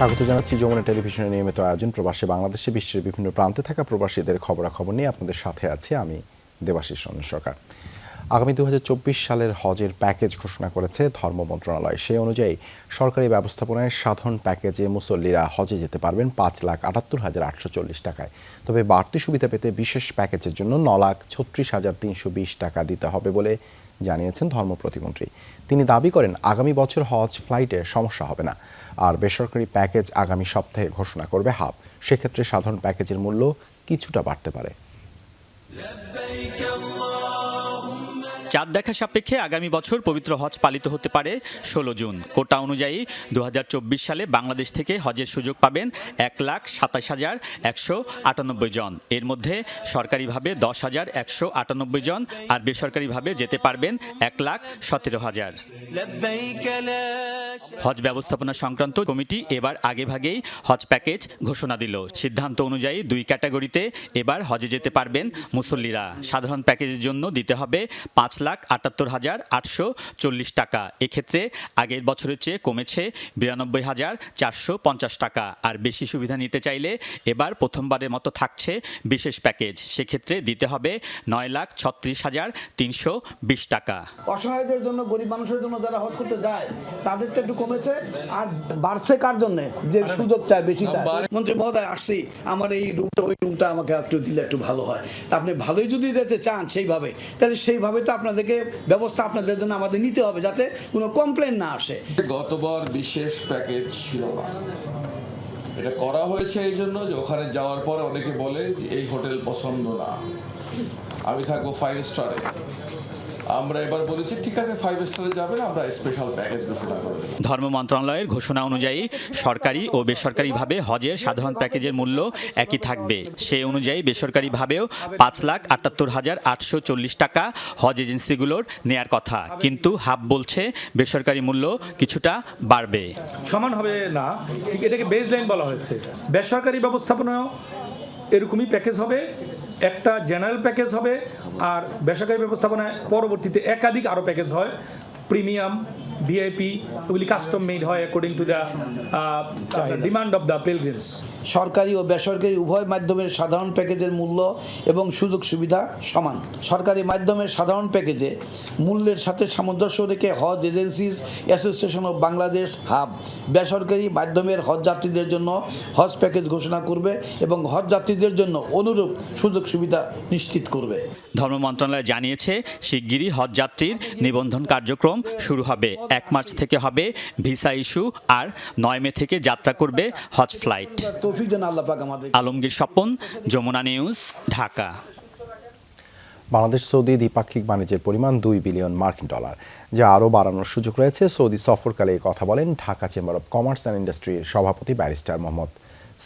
স্বাগত জানাচ্ছি যমুনা টেলিভিশনের নিয়মিত আয়োজন প্রবাসী বাংলাদেশে বিশ্বের বিভিন্ন প্রান্তে থাকা প্রবাসীদের খবরাখবর নিয়ে আপনাদের সাথে আছি আমি দেবাশিস রঞ্জন সরকার। আগামী দুহাজার চব্বিশ সালের হজের প্যাকেজ ঘোষণা করেছে ধর্ম মন্ত্রণালয়। সেই অনুযায়ী সরকারি ব্যবস্থাপনায় সাধারণ প্যাকেজে মুসল্লিরা হজে যেতে পারবেন পাঁচ লাখ আটাত্তর হাজার আটশো চল্লিশ টাকায়। তবে বাড়তি সুবিধা পেতে বিশেষ প্যাকেজের জন্য ন লাখ ছত্রিশ হাজার তিনশো বিশ টাকা দিতে হবে বলে জানিয়েছেন ধর্ম প্রতিমন্ত্রী। তিনি দাবি করেন, আগামী বছর হজ ফ্লাইটে সমস্যা হবে না। আর বেসরকারি প্যাকেজ আগামী সপ্তাহে ঘোষণা করবে হাব সেক্ষেত্রে সাধারণ প্যাকেজের মূল্য কিছুটা বাড়তে পারে। চাঁদ দেখা সাপেক্ষে আগামী বছর পবিত্র হজ পালিত হতে পারে ষোলো জুন। কোটা অনুযায়ী দু হাজার চব্বিশ সালে বাংলাদেশ থেকে হজের সুযোগ পাবেন এক লাখ সাতাশ হাজার একশো আটানব্বই জন। এর মধ্যে সরকারিভাবে দশ হাজার একশো আটানব্বই জন আর বেসরকারিভাবে যেতে পারবেন এক লাখ সতেরো হাজার। হজ ব্যবস্থাপনা সংক্রান্ত কমিটি এবার আগে ভাগেই হজ প্যাকেজ ঘোষণা দিল। সিদ্ধান্ত অনুযায়ী দুই ক্যাটাগরিতে এবার হজে যেতে পারবেন মুসল্লিরা। সাধারণ প্যাকেজের জন্য দিতে হবে পাঁচ লাখ আটাত্তর হাজার আটশো চল্লিশ টাকা। এক্ষেত্রে আগের বছরের চেয়ে কমেছে বিরানব্বই হাজার চারশো পঞ্চাশ টাকা। আর বেশি সুবিধা নিতে চাইলে এবার প্রথমবারের মতো থাকছে বিশেষ প্যাকেজ। সেক্ষেত্রে দিতে হবে নয় লাখ ছত্রিশ হাজার তিনশো বিশ টাকা। অসহায়দের জন্য গরিব মানুষের জন্য যারা হজ করতে যায় তাদেরটা একটু কমেছে। আর বাড়ছে কার জন্য? যে সুযোগ চায় বেশি মন্ত্রী মহোদয় আসছি। আমার এই রুমটা ওই রুমটা আমাকে একটু দিলে একটু ভালো হয়। আপনি ভালোই যদি যেতে চান সেইভাবে তাহলে সেইভাবে তো আপনাদেরকে ব্যবস্থা আপনাদের জন্য আমাদের নিতে হবে যাতে কোনো কমপ্লেন না আসে। গতবার বিশেষ প্যাকেজ ছিল না। এটা করা হয়েছে এই জন্য যে ওখানে যাওয়ার পর অনেকে বলে এই হোটেল পছন্দ না। আমি থাকব ফাইভ স্টারে আমরা এবার বলেছি ঠিক আছে ফাইভ স্টারে যাবেন আমরা স্পেশাল প্যাকেজ ঘোষণা করে দেবো। ধর্ম মন্ত্রণালয়ের ঘোষণা অনুযায়ী সরকারি ও বেসরকারিভাবে হজের সাধারণ প্যাকেজের মূল্য একই থাকবে। সেই অনুযায়ী বেসরকারিভাবেও পাঁচ লাখ আটাত্তর হাজার আটশো চল্লিশ টাকা হজ এজেন্সিগুলোর নেয়ার কথা। কিন্তু হাব বলছে বেসরকারি মূল্য কিছুটা বাড়বে। সমান হবে না। ঠিক এটাকে বেস লাইন বলা হয়েছে। বেসরকারি ব্যবস্থাপনাও এরকমই প্যাকেজ হবে। একটা জেনারেল প্যাকেজ হবে আর বেসরকারি ব্যবস্থাপনায় পরবর্তীতে একাধিক আরও প্যাকেজ হয়। প্রিমিয়াম ভিআইপি ওগুলি কাস্টম মেড হয় according to the demand of the pilgrims সরকারি ও বেসরকারি উভয় মাধ্যমের সাধারণ প্যাকেজের মূল্য এবং সুযোগ সুবিধা সমান। সরকারি মাধ্যমের সাধারণ প্যাকেজে মূল্যের সাথে সামঞ্জস্য রেখে হজ agencies association of Bangladesh, HAB, বেসরকারি মাধ্যমের হজ যাত্রীদের জন্য হজ প্যাকেজ ঘোষণা করবে এবং হজ যাত্রীদের জন্য অনুরূপ সুযোগ সুবিধা নিশ্চিত করবে। ধর্ম মন্ত্রণালয় জানিয়েছে, শিগগিরই হজ যাত্রীর নিবন্ধন কার্যক্রম শুরু হবে। এক মার্চ থেকে হবে ভিসা ইস্যু আর নয় মে থেকে যাত্রা করবে হজ ফ্লাইট। তৌফিক যেন আল্লাহ পাক আমাদের আলমগীর স্বপন যমুনা নিউজ ঢাকা। বাংলাদেশ সৌদি দ্বিপাক্ষিক বাণিজ্যের পরিমাণ দুই বিলিয়ন মার্কিন ডলার যা আরও বাড়ানোর সুযোগ রয়েছে সৌদি সফরকালে এই কথা বলেন Dhaka chamber of commerce and ইন্ডাস্ট্রির সভাপতি ব্যারিস্টার মোহাম্মদ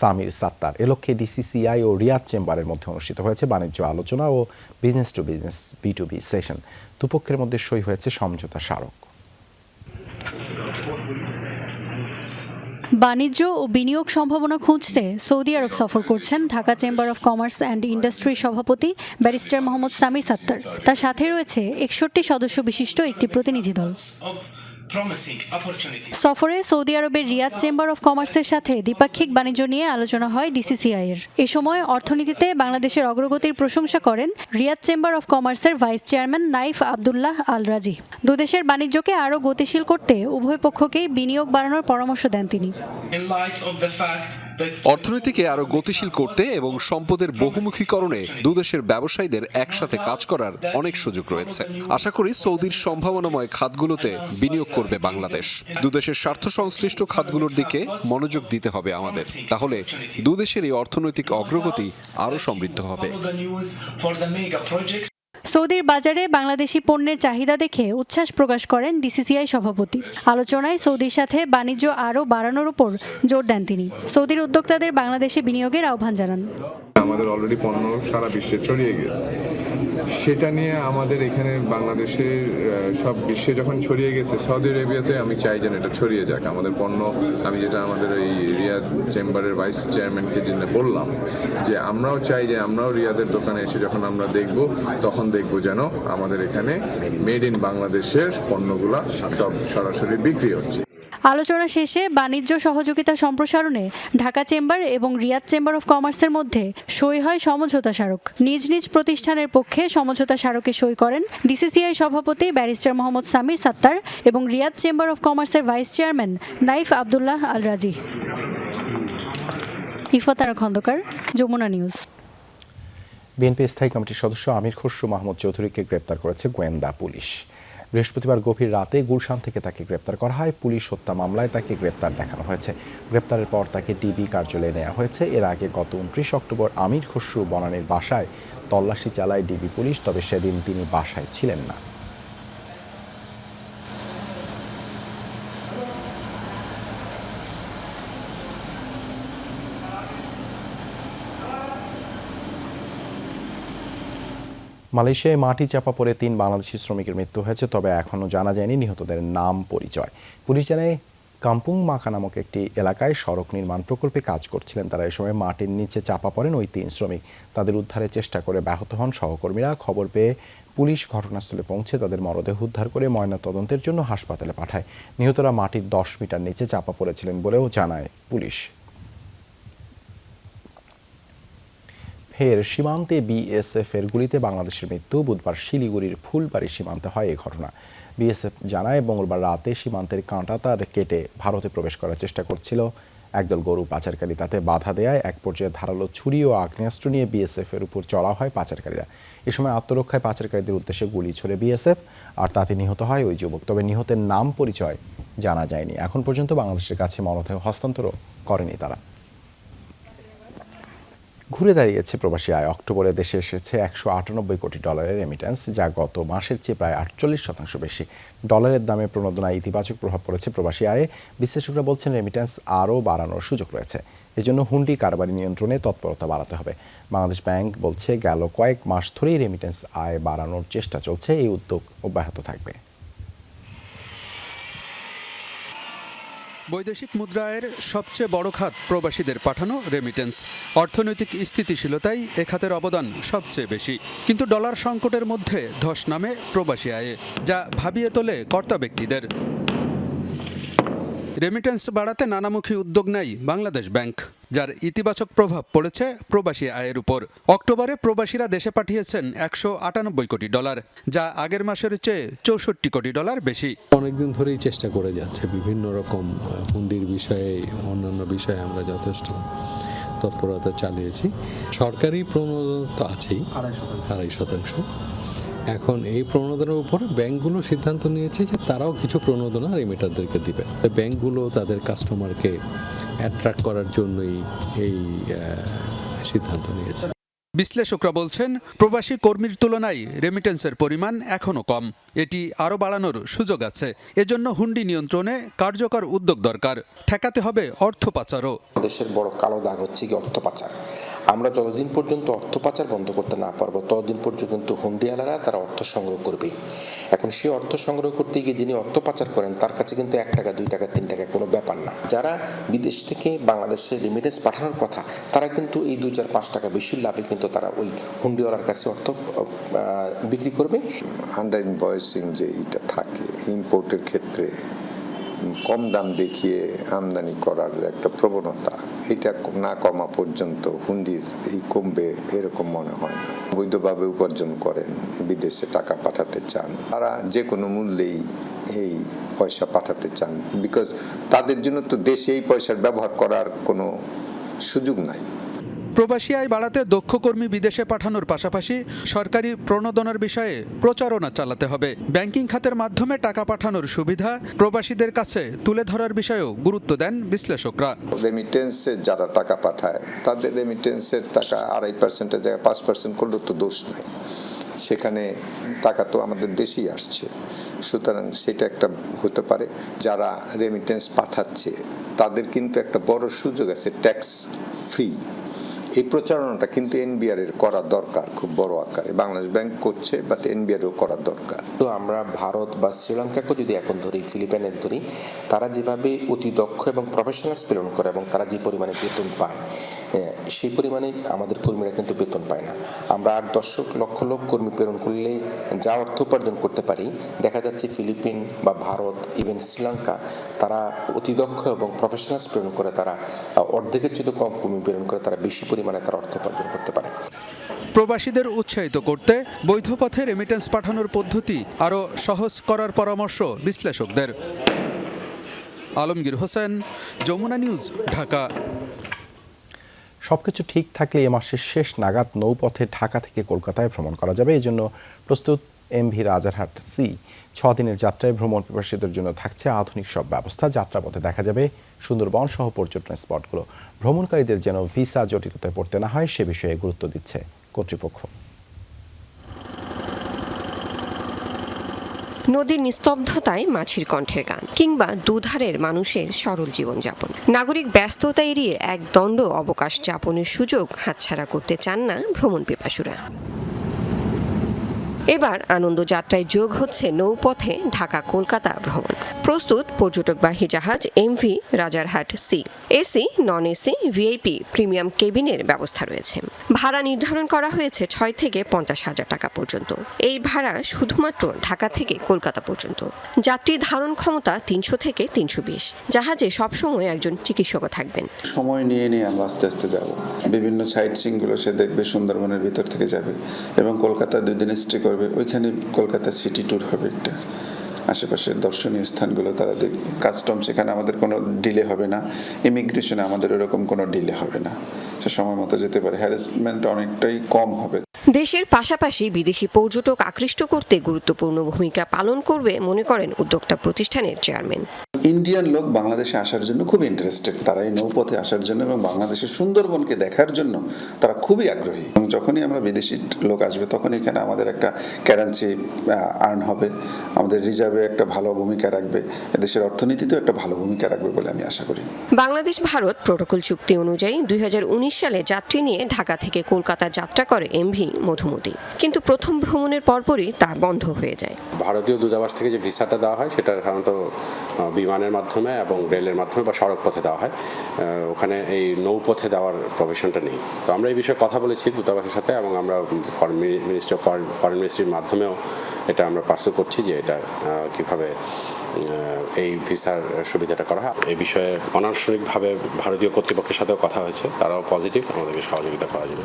সামির সাত্তার। এ লক্ষ্যে ডিসিসিআই ও রিয়াদ চেম্বারের মধ্যে অনুষ্ঠিত হয়েছে বাণিজ্য আলোচনা ও business to business B to B session. দুপক্ষের মধ্যে সই হয়েছে সমঝোতা স্মারক। বাণিজ্য ও বিনিয়োগ সম্ভাবনা খুঁজতে সৌদি আরব সফর করছেন Dhaka chamber of commerce and ইন্ডাস্ট্রির সভাপতি ব্যারিস্টার মোহাম্মদ সামির সাত্তার তার সাথে রয়েছে একষট্টি সদস্য বিশিষ্ট একটি প্রতিনিধি দল. সফরে সৌদি আরবের রিয়াদ চেম্বার অফ কমার্সের সাথে দ্বিপাক্ষিক বাণিজ্য নিয়ে আলোচনা হয় ডিসিসিআই এর এ সময় অর্থনীতিতে বাংলাদেশের অগ্রগতির প্রশংসা করেন রিয়াদ চেম্বার অফ কমার্সের vice chairman Naif Abdullah Al Razi দুদেশের বাণিজ্যকে আরও গতিশীল করতে উভয় পক্ষকেই বিনিয়োগ বাড়ানোর পরামর্শ দেন তিনি। অর্থনীতিকে আরও গতিশীল করতে এবং সম্পদের বহুমুখীকরণে দুদেশের ব্যবসায়ীদের একসাথে কাজ করার অনেক সুযোগ রয়েছে। আশা করি সৌদির সম্ভাবনাময় খাতগুলোতে বিনিয়োগ করবে বাংলাদেশ। দুদেশের স্বার্থ সংশ্লিষ্ট খাতগুলোর দিকে মনোযোগ দিতে হবে আমাদের। তাহলে দুদেশের এই অর্থনৈতিক অগ্রগতি আরও সমৃদ্ধ হবে। সৌদির বাজারে বাংলাদেশি পণ্যের চাহিদা দেখে উচ্ছ্বাস প্রকাশ করেন ডিসিসিআই সভাপতি। আলোচনায় সৌদির সাথে বাণিজ্য আরও বাড়ানোর উপর জোর দেন তিনি। সৌদির উদ্যোক্তাদের বাংলাদেশে বিনিয়োগের আহ্বান জানান। আমাদের অলরেডি পণ্য সারা বিশ্বে ছড়িয়ে গেছে সেটা নিয়ে আমাদের এখানে বাংলাদেশের সব বিশ্বে যখন ছড়িয়ে গেছে সৌদি আরেবিয়াতে আমি চাই যেন এটা ছড়িয়ে যাক। আমাদের পণ্য আমি যেটা আমাদের এই রিয়াদ চেম্বারের ভাইস চেয়ারম্যানকে জন্য বললাম যে আমরাও চাই যে আমরাও রিয়াদের দোকানে এসে যখন আমরা দেখব তখন দেখব যেন আমাদের এখানে মেড ইন বাংলাদেশের পণ্যগুলা সব সরাসরি বিক্রি হচ্ছে। আলোচনা শেষে বাণিজ্য সহযোগিতা সম্প্রসারণে ঢাকা চেম্বার এবং রিয়াদ চেম্বার অফ কমার্সের মধ্যে সই হয় সমঝোতা স্মারক। নিজ নিজ প্রতিষ্ঠানের পক্ষে সমঝোতা স্মারকে সই করেন ডিসিসিআই সভাপতি ব্যারিস্টার মোহাম্মদ সামির সাত্তার এবং রিয়াদ চেম্বার অফ কমার্সের vice chairman Naif Abdullah Al Razi ইফতারা Khandakar, Jamuna news. BNP স্থায়ী কমিটির সদস্য আমির খসরু মাহমুদ চৌধুরীকে গ্রেপ্তার করেছে গোয়েন্দা পুলিশ। বৃহস্পতিবার গভীর রাতে গুলশান থেকে তাকে গ্রেপ্তার করা হয়। পুলিশ হত্যা মামলায় তাকে গ্রেপ্তার দেখানো হয়েছে। গ্রেপ্তারের পর তাকে ডিবি কার্যালয়ে নেওয়া হয়েছে। এর আগে গত উনত্রিশ অক্টোবর আমির খসরু বনানের বাসায় তল্লাশি চালায় ডিবি পুলিশ, তবে সেদিন তিনি বাসায় ছিলেন না। মালয়েশিয়ায় মাটি চাপা পড়ে তিন বাংলাদেশি শ্রমিকের মৃত্যু হয়েছে, তবে এখনও জানা যায়নি নিহতদের নাম পরিচয়। পুলিশ জানায়, কাম্পুং মাখা নামক একটি এলাকায় সড়ক নির্মাণ প্রকল্পে কাজ করছিলেন। তারা এই সময় মাটির নিচে চাপা পড়েন ওই তিন শ্রমিক। তাদের উদ্ধারের চেষ্টা করে ব্যাহত হন সহকর্মীরা। খবর পেয়ে পুলিশ ঘটনাস্থলে পৌঁছে তাদের মরদেহ উদ্ধার করে ময়না তদন্তের জন্য হাসপাতালে পাঠায়। নিহতরা মাটির দশ মিটার নিচে চাপা পড়েছিলেন বলেও জানায় পুলিশ। ফের সীমান্তে বিএসএফ এর গুলিতে বাংলাদেশের মৃত্যু। বুধবার শিলিগুড়ির ফুলবাড়ি সীমান্তে হয় এই ঘটনা। বিএসএফ জানায়, মঙ্গলবার রাতে সীমান্তের কাঁটাতার কেটে ভারতে প্রবেশ করার চেষ্টা করছিল। একদল গরু পাচারকারী তাতে বাধা দেয়। এক পর্যায়ে ধারালো ছুরি ও আগ্নেয়াস্ত্র নিয়ে বিএসএফ এর উপর চড়া হয় পাচারকারীরা। এ সময় আত্মরক্ষায় পাচারকারীদের উদ্দেশ্যে গুলি ছুড়ে বিএসএফ, আর তাতে নিহত হয় ওই যুবক। তবে নিহতের নাম পরিচয় জানা যায়নি। এখন পর্যন্ত বাংলাদেশের কাছে মরদেহ হস্তান্তরও করেনি তারা। ঘুরে দাঁড়িয়েছে প্রবাসী আয়। অক্টোবরে দেশে এসেছে একশো আটানব্বই কোটি ডলারের রেমিটেন্স যা গত মাসের চেয়ে প্রায় আটচল্লিশ শতাংশ বেশি। ডলারের দামে প্রণোদনায় ইতিবাচক প্রভাব পড়েছে প্রবাসী আয়ে। বিশ্লেষকরা বলছেন রেমিটেন্স আরও বাড়ানোর সুযোগ রয়েছে। এজন্য হুন্ডি কারবারি নিয়ন্ত্রণে তৎপরতা বাড়াতে হবে। বাংলাদেশ ব্যাংক বলছে গেল কয়েক মাস ধরেই রেমিটেন্স আয় বাড়ানোর চেষ্টা চলছে। এই উদ্যোগ অব্যাহত থাকবে। বৈদেশিক মুদ্রায়ের সবচেয়ে বড় খাত প্রবাসীদের পাঠানো রেমিটেন্স অর্থনৈতিক স্থিতিশীলতাই এ খাতের অবদান সবচেয়ে বেশি। কিন্তু ডলার সংকটের মধ্যে ধস নামে প্রবাসী আয়ে, যা ভাবিয়ে তোলে কর্তা ব্যক্তিদের। রেমিটেন্স বাড়াতে নানামুখী উদ্যোগ নেয় বাংলাদেশ ব্যাংক। যার ইতিবাচক প্রভাব পড়েছে প্রবাসী আয়ের উপর। অক্টোবরে প্রবাসীরা দেশে পাঠিয়েছেন একশো আটানব্বই কোটি ডলার যা আগের মাসের চেয়ে চৌষট্টি কোটি ডলার বেশি। অনেকদিন ধরেই চেষ্টা করে যাচ্ছে বিভিন্ন রকম হুন্ডির বিষয়ে অন্যান্য বিষয়ে আমরা যথেষ্ট তৎপরতা চালিয়েছি। সরকারি প্রণোদনা তো আছেই আড়াই শতাংশ। এখন এই প্রণোদনার উপরে ব্যাংকগুলো সিদ্ধান্ত নিয়েছে যে তারাও কিছু প্রণোদনা রেমিটারদেরকে দিবে। ব্যাংকগুলো তাদের কাস্টমারকে অ্যাট্রাক্ট করার জন্যই এই সিদ্ধান্ত নিয়েছে। বিশ্লেষকরা বলছেন প্রবাসী কর্মীর তুলনায় রেমিটেন্সের পরিমাণ এখনও কম। এটি আরও বাড়ানোর সুযোগ আছে। এজন্য হুন্ডি নিয়ন্ত্রণে কার্যকর উদ্যোগ দরকার। ঠেকাতে হবে অর্থ পাচারও। দেশের বড় কালো দাগ হচ্ছে কি অর্থ পাচার? আমরা যতদিন পর্যন্ত অর্থ পাচার বন্ধ করতে না পারব, ততদিন পর্যন্ত হুন্ডিয়ালারা তারা অর্থ সংগ্রহ করবে। এখন সেই অর্থ সংগ্রহ করতে গিয়ে যিনি অর্থ পাচার করেন, তার কাছে কিন্তু এক টাকা, দুই টাকা, তিন টাকা কোনো ব্যাপার না। যারা বিদেশ থেকে বাংলাদেশে রেমিটেন্স পাঠানোর কথা, তারা কিন্তু এই দুই চার, পাঁচ টাকা বেশি লাভে কিন্তু তারা ওই হুন্ডিওয়ালার কাছে অর্থ বিক্রি করবে। আন্ডার ইনভয়েসিং যে এটা থাকে ইম্পোর্টের ক্ষেত্রে কম দাম দেখিয়ে আমদানি করার একটা প্রবণতা, এটা না কমা পর্যন্ত হুন্ডির এই কমবে এরকম মনে হয় না। বৈধভাবে উপার্জন করেন, বিদেশে টাকা পাঠাতে চান। তারা যে কোনো মূল্যেই এই পয়সা পাঠাতে চান বিকজ তাদের জন্য তো দেশে এই পয়সার ব্যবহার করার কোনো সুযোগ নাই। প্রবাসী আয় বাড়াতে দক্ষ কর্মী বিদেশে পাঠানোর পাশাপাশি সরকারি প্রণোদনার বিষয়ে প্রচারণা চালাতে হবে। ব্যাংকিং খাতের মাধ্যমে টাকা পাঠানোর সুবিধা প্রবাসীদের কাছে তুলে ধরার বিষয়েও গুরুত্ব দেন বিশ্লেষকরা। রেমিটেন্সে যারা টাকা পাঠায়, তাদের রেমিটেন্সের টাকা আড়াই পার্সেন্টের জায়গায় পাঁচ পার্সেন্ট করলেও তো দোষ নাই। সেখানে টাকা তো আমাদের দেশেই আসছে। সুতরাং সেটা একটা হতে পারে। যারা রেমিটেন্স পাঠাচ্ছে, তাদের কিন্তু একটা বড় সুযোগ আছে ট্যাক্স ফ্রি এই প্রচারণাটা কিন্তু এনবিআর এর করা দরকার, খুব বড় আকারে। বাংলাদেশ ব্যাংক করছে বাট এনবিআর এর করা দরকার। তো আমরা ভারত বা শ্রীলঙ্কাকেও যদি এখন ধরি ফিলিপাইনের ধরি, তারা যেভাবে অতি দক্ষ এবং প্রফেশনাল প্রেরণ করে এবং তারা যে পরিমাণে বেতন পায় সেই পরিমাণে আমাদের কর্মীরা কিন্তু বেতন পায় না। আমরা আট দশ লক্ষ লোক কর্মী প্রেরণ করলে যা অর্থ উপার্জন করতে পারি, দেখা যাচ্ছে ফিলিপিন বা ভারত ইভেন শ্রীলঙ্কা, তারা অতি দক্ষ এবং প্রফেশনালস প্রেরণ করে তারা অর্ধেকের চেয়ে কম কর্মী প্রেরণ করে তারা বেশি পরিমাণে তারা অর্থ উপার্জন করতে পারে। প্রবাসীদের উৎসাহিত করতে বৈধ পথে রেমিটেন্স পাঠানোর পদ্ধতি আরও সহজ করার পরামর্শ বিশ্লেষকদের। আলমগীর হোসেন, যমুনা নিউজ, ঢাকা। সবকিছু ঠিক থাকলে এ মাসের শেষ নাগাদ নৌপথে ঢাকা থেকে কলকাতায় ভ্রমণ করা যাবে। এই জন্য প্রস্তুত এমভি রাজারহাট সি ছ দিনের যাত্রায় ভ্রমণ পিপাসীদের জন্য থাকছে আধুনিক সব ব্যবস্থা। যাত্রাপথে দেখা যাবে সুন্দরবন সহ পর্যটন স্পটগুলো। ভ্রমণকারীদের যেন ভিসা জটিলতায় পড়তে না হয়, সে বিষয়ে গুরুত্ব দিচ্ছে কর্তৃপক্ষ। নদীর নিস্তব্ধতায় মাছির কণ্ঠের গান কিংবা দুধারের মানুষের সরল জীবনযাপন। নাগরিক ব্যস্ততা এড়িয়ে এক দণ্ড অবকাশ যাপনের সুযোগ হাতছাড়া করতে চান না ভ্রমণ পিপাসুরা। এবার আনন্দ যাত্রায় যোগ হচ্ছে নৌপথে ঢাকা কলকাতা ভ্রমণ। প্রস্তুত পর্যটকবাহী জাহাজ MV Rajarhat C AC non AC VIP premium cabin ব্যবস্থা রয়েছে। ভাড়া নির্ধারণ করা হয়েছে ছয় থেকে পঞ্চাশ হাজার টাকা পর্যন্ত। এই ভাড়া শুধুমাত্র ঢাকা থেকে কলকাতা পর্যন্ত। যাত্রী ধারণ ক্ষমতা তিনশো থেকে তিনশো বিশ। জাহাজে সবসময় একজন চিকিৎসকও থাকবেন। সময় নিয়ে নিয়ে আমরা আস্তে আস্তে যাব। বিভিন্ন সাইট সিনগুলো সে দেখবে সুন্দরবনের ভিতর থেকে যাবে। এবং কলকাতা দুই দিন স্টে করবে, ওইখানে কলকাতা সিটি ট্যুর হবে একটা। আশেপাশের দর্শনীয় স্থানগুলো তারা দেখবে কাস্টম সেখানে আমাদের কোনো ডিলে হবে না ইমিগ্রেশনে আমাদের ওরকম কোনো ডিলে হবে না। সময় মতো যেতে পারে। হ্যারাসমেন্ট অনেকটাই কম হবে। দেশের পাশাপাশি বিদেশি পর্যটক আকৃষ্ট করতে গুরুত্বপূর্ণ ভূমিকা পালন করবে মনে করেন উদ্যোক্তা প্রতিষ্ঠানের চেয়ারম্যান। ইন্ডিয়ান লোক বাংলাদেশে আসার জন্য খুব ইন্টারেস্টেড তারা এই নৌপথে আসার জন্য এবং বাংলাদেশের সুন্দরবনকে দেখার জন্য তারা খুবই আগ্রহী। এবং যখনই আমরা বিদেশি লোক আসবে তখন এখানে আমাদের একটা ক্যারেন্সি আর্ন হবে। আমাদের রিজার্ভে একটা ভালো ভূমিকা রাখবে। দেশের অর্থনীতিতেও একটা ভালো ভূমিকা রাখবে বলে আমি আশা করি। বাংলাদেশ ভারত প্রোটোকল চুক্তি অনুযায়ী দু হাজার উনিশ সালে যাত্রী নিয়ে ঢাকা থেকে কলকাতা যাত্রা করে এমভি মধুমতি। কিন্তু প্রথম ভ্রমণের পরপরই তা বন্ধ হয়ে যায়। ভারতীয় দূতাবাস থেকে যে ভিসাটা দেওয়া হয়, সেটা সাধারণত বিমানের মাধ্যমে এবং রেলের মাধ্যমে বা সড়ক পথে দেওয়া হয়। ওখানে এই নৌপথে দেওয়ার প্রভিশনটা নেই। তো আমরা এই বিষয়ে কথা বলেছি দূতাবাসের সাথে এবং আমরা ফরেন মিনিস্ট্রি, ফরেন ফরেন মিনিস্ট্রির মাধ্যমেও এটা আমরা পার্সু করছি যে এটা কীভাবে এই ভিসার সুবিধাটা করা হয়। এই বিষয়ে অনানুষ্ঠানিকভাবে ভারতীয় কর্তৃপক্ষের সাথেও কথা হয়েছে। তারাও পজিটিভ আমাদেরকে সহযোগিতা করার জন্য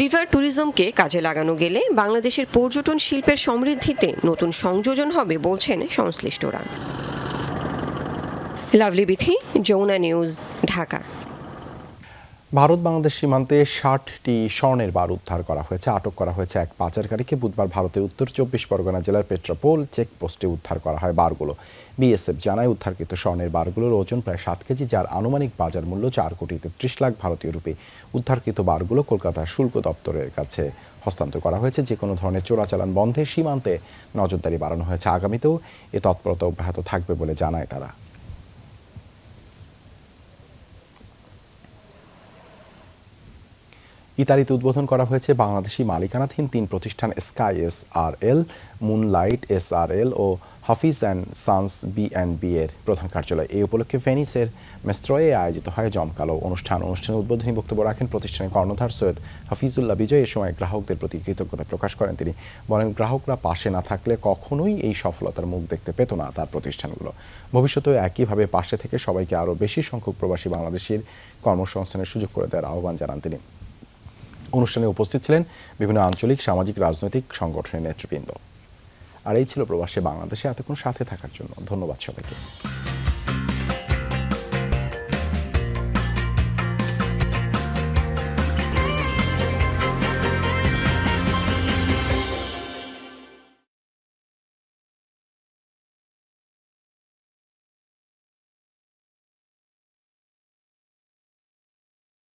রিভার ট্যুরিজমকে কাজে লাগানো গেলে বাংলাদেশের পর্যটন শিল্পের সমৃদ্ধিতে নতুন সংযোজন হবে বলছেন সংশ্লিষ্টরা। Lovely Bithi, Jamuna news, Dhaka. Bharat Bangladesh সীমান্তে ষাটটি স্বর্ণের বার উদ্ধার করা হয়েছে, আটক করা হয়েছে এক পাচারকারীকে। বুধবার ভারতের উত্তর চব্বিশ পরগনা জেলার পেট্রাপোল চেকপোস্টে উদ্ধার করা হয় বারগুলো। বিএসএফ জানায়, উদ্ধারকৃত স্বর্ণের বারগুলোর ওজন প্রায় সাত কেজি, যার আনুমানিক বাজার মূল্য চার কোটি তেত্রিশ লাখ ভারতীয় রুপি। উদ্ধারকৃত বারগুলো কলকাতার শুল্ক দপ্তরের কাছে হস্তান্তর করা হয়েছে। যে কোনো ধরনের চোরাচালান বন্ধে সীমান্তে নজরদারি বাড়ানো হয়েছে। আগামীতেও এ তৎপরতা অব্যাহত থাকবে বলে জানায় তারা। ইতালিতে উদ্বোধন করা হয়েছে বাংলাদেশি মালিকানাধীন তিন প্রতিষ্ঠান Sky S R L, Moonlight S R L O Hafiz and sons B and B এর প্রধান কার্যালয়। এই উপলক্ষে ভেনিসের মেস্ট্রয়ে আয়োজিত হয় জমকালো অনুষ্ঠান। অনুষ্ঠানে উদ্বোধনী বক্তব্য রাখেন প্রতিষ্ঠানের কর্ণধার সৈয়দ হাফিজুল্লাহ বিজয়। এ সময় গ্রাহকদের প্রতি কৃতজ্ঞতা প্রকাশ করেন তিনি। বলেন, গ্রাহকরা পাশে না থাকলে কখনোই এই সফলতার মুখ দেখতে পেত না তার প্রতিষ্ঠানগুলো। ভবিষ্যতেও একইভাবে পাশে থেকে সবাইকে আরও বেশি সংখ্যক প্রবাসী বাংলাদেশের কর্মসংস্থানের সুযোগ করে দেওয়ার আহ্বান জানান তিনি। অনুষ্ঠানে উপস্থিত ছিলেন বিভিন্ন আঞ্চলিক, সামাজিক, রাজনৈতিক সংগঠনের নেতৃবৃন্দ। আর এই ছিল প্রবাসী বাংলাদেশে এতক্ষণ সাথে থাকার জন্য। ধন্যবাদ সবাইকে।